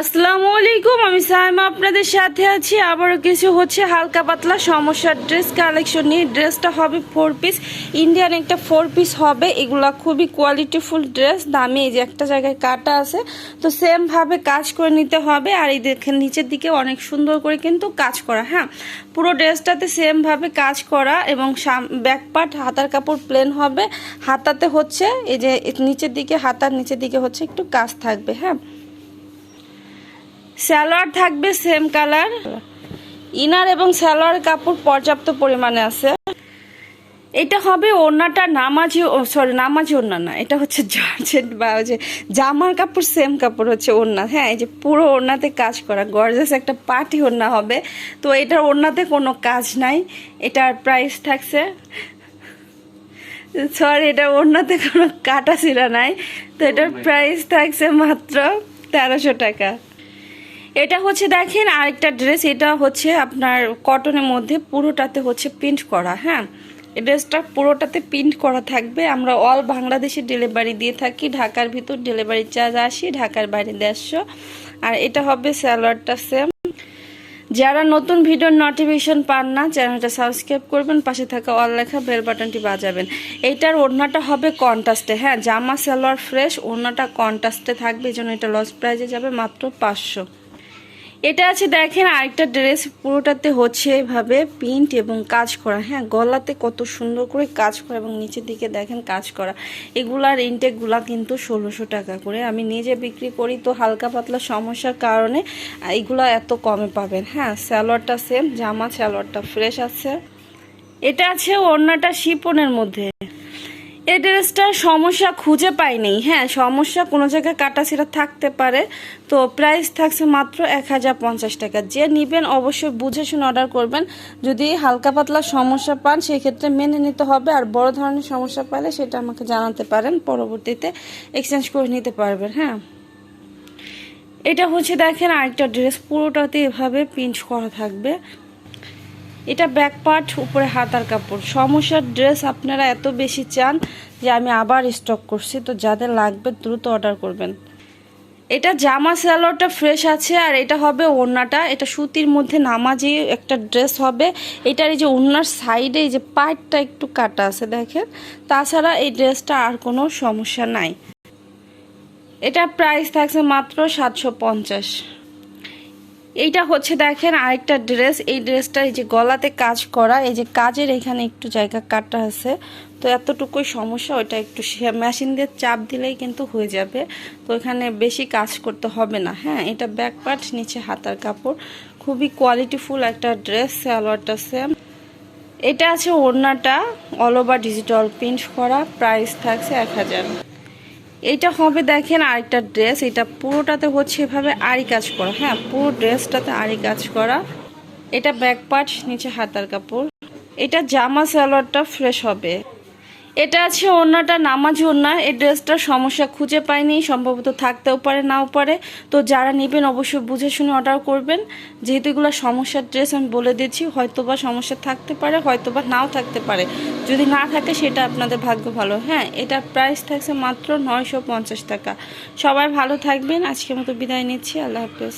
আসসালামু আলাইকুম, আমি সাইমা আপনাদের সাথে আছি। আবারও কিছু হচ্ছে হালকা পাতলা সমস্যার ড্রেস কালেকশন নিয়ে। ড্রেসটা হবে ফোর পিস ইন্ডিয়ান একটা ফোর পিস হবে। এগুলা খুবই কোয়ালিটিফুল ড্রেস দামি, এই যে একটা জায়গায় কাটা আছে। তো সেমভাবে কাজ করে নিতে হবে। আর এই দেখেন, নিচের দিকে অনেক সুন্দর করে কিন্তু কাজ করা হ্যাঁ? পুরো ড্রেসটাতে সেমভাবে কাজ করা এবং ব্যাক পার্ট হাতার কাপড় প্লেন হবে। হাতাতে হচ্ছে, এই যে নিচের দিকে হাতার নিচের দিকে হচ্ছে একটু কাজ থাকবে হ্যাঁ? স্যালোয়ার থাকবে সেম কালার ইনার এবং স্যালোয়ার কাপড় পর্যাপ্ত পরিমাণে আছে। এটা হবে ওড়নাটা নামাজি সরি নামাজি ওড়না না, এটা হচ্ছে জর্জেট বা যে জামার কাপড় সেম কাপড় হচ্ছে ওড়না। হ্যাঁ এই যে পুরো ওড়নাতে কাজ করা গর্জাস একটা পার্টি ওড়না হবে। তো এটার ওড়নাতে কোনো কাজ নাই, এটার প্রাইস থাকছে। সরি এটা ওড়নাতে কোনো কাটা ছিঁড়া নাই। তো এটার প্রাইস থাকছে মাত্র তেরোশো টাকা। এটা হচ্ছে দেখেন আরেকটা ড্রেস এটা হচ্ছে আপনার কটনের মধ্যে পুরোটাতে হচ্ছে প্রিন্ট করা হ্যাঁ? ড্রেসটা পুরোটাতে প্রিন্ট করা থাকবে। আমরা অল বাংলাদেশে ডেলিভারি দিয়ে থাকি, ঢাকার ভিতর ডেলিভারি চার্জ আসি, ঢাকার বাইরে দেড়শো। আর এটা হবে স্যালোয়ারটা সেম যারা নতুন ভিডিওর নোটিফিকেশন পান না, চ্যানেলটা সাবস্ক্রাইব করবেন, পাশে থাকা অল লেখা বেল বাটনটি বাজাবেন। এইটার ওড়নাটা হবে কন্টাস্টে হ্যাঁ? জামা সালোয়ার ফ্রেশ ওড়নাটা কন্টাস্টে থাকবে, এই জন্য এটা লস প্রাইজে যাবে মাত্র পাঁচশো। এটা আছে দেখেন, আরেকটা ড্রেস পুরোটাতে হচ্ছে এভাবে প্রিন্ট এবং কাজ করা। হ্যাঁ গলাতে কত সুন্দর করে কাজ করা এবং নিচের দিকে দেখেন কাজ করা। এগুলার ইনটেকগুলা কিন্তু ষোলোশো টাকা করে। আমি নিজে বিক্রি করি তো হালকা পাতলা সমস্যার কারণে এইগুলা এত কমে পাবেন। হ্যাঁ স্যালোয়ারটা সেম জামা স্যালোয়ারটা ফ্রেশ আছে। এটা আছে ওড়নাটা শিপনের মধ্যে। এই সমস্যা খুঁজে পাইনি। হ্যাঁ সমস্যা কোনো জায়গায় কাটা ছিঁড়া থাকতে পারে। তো প্রাইস থাকছে মাত্র এক হাজার পঞ্চাশ টাকা। যে নেবেন অবশ্যই বুঝে শুনে অর্ডার করবেন। যদি হালকা পাতলা সমস্যা পান সেই ক্ষেত্রে মেনে নিতে হবে। আর বড় ধরনের সমস্যা পাইলে সেটা আমাকে জানাতে পারেন। পরবর্তীতে এক্সচেঞ্জ করে নিতে পারবেন। হ্যাঁ। এটা হচ্ছে দেখেন আরেকটা ড্রেস। পুরোটাতে এভাবে পিঞ্চ করা থাকবে। এটা ব্যাক পার্ট উপরে হাতার কাপড়। সমস্যার ড্রেস আপনারা এত বেশি চান যে আমি আবার স্টক করছি, তো যাদের লাগবে দ্রুত অর্ডার করবেন। এটা জামা স্যালোয়ারটা ফ্রেশ আছে আর এটা হবে ওড়নাটা। এটা সুতির মধ্যে নামাজি একটা ড্রেস হবে। এটার এই যে ওড়নার সাইডে এই যে পাইটটা একটু কাটা আছে দেখেন, তাছাড়া এই ড্রেসটা আর কোনো সমস্যা নাই। এটা প্রাইস থাকছে মাত্র সাতশো পঞ্চাশ। এইটা হচ্ছে দেখেন আরেকটা ড্রেস। এই ড্রেসটা এই যে গলাতে কাজ করা, এই যে কাজের এখানে একটু জায়গা কাটা আছে। তো এতটুকুই সমস্যা, ওইটা একটু মেশিন দিয়ে চাপ দিলেই কিন্তু হয়ে যাবে। তো এখানে বেশি কাজ করতে হবে না। হ্যাঁ এটা ব্যাক পার্ট নিচে হাতার কাপড়। খুবই কোয়ালিটিফুল একটা ড্রেস সালোয়ারটা সেম এটা আছে ওড়নাটা অল ওভার ডিজিটাল প্রিন্ট করা প্রাইস থাকছে এক হাজার। এটা হবে দেখেন আরেকটা ড্রেস এটা পুরোটাতে হচ্ছে এভাবে আড়ি কাজ করা হ্যাঁ পুরো ড্রেসটাতে আড়ি কাজ করা। এটা ব্যাক পার্ট নিচে হাতার কাপড়। এটা জামা সালোয়ারটা ফ্রেশ হবে। এটা আছে ওড়নাটা, নামাজ ওড়না। এই ড্রেসটার সমস্যা খুঁজে পাইনি, সম্ভবত থাকতেও পারে, নাও পারে। তো যারা নেবেন অবশ্যই বুঝে শুনে অর্ডার করবেন। যেহেতু এগুলো সমস্যার ড্রেস আমি বলে দিচ্ছি হয়তোবা সমস্যা থাকতে পারে, হয়তোবা নাও থাকতে পারে। যদি না থাকে সেটা আপনাদের ভাগ্য ভালো। হ্যাঁ এটার প্রাইস থাকছে মাত্র নয়শো পঞ্চাশ টাকা। সবাই ভালো থাকবেন। আজকের মতো বিদায় নিচ্ছি। আল্লাহ হাফেজ।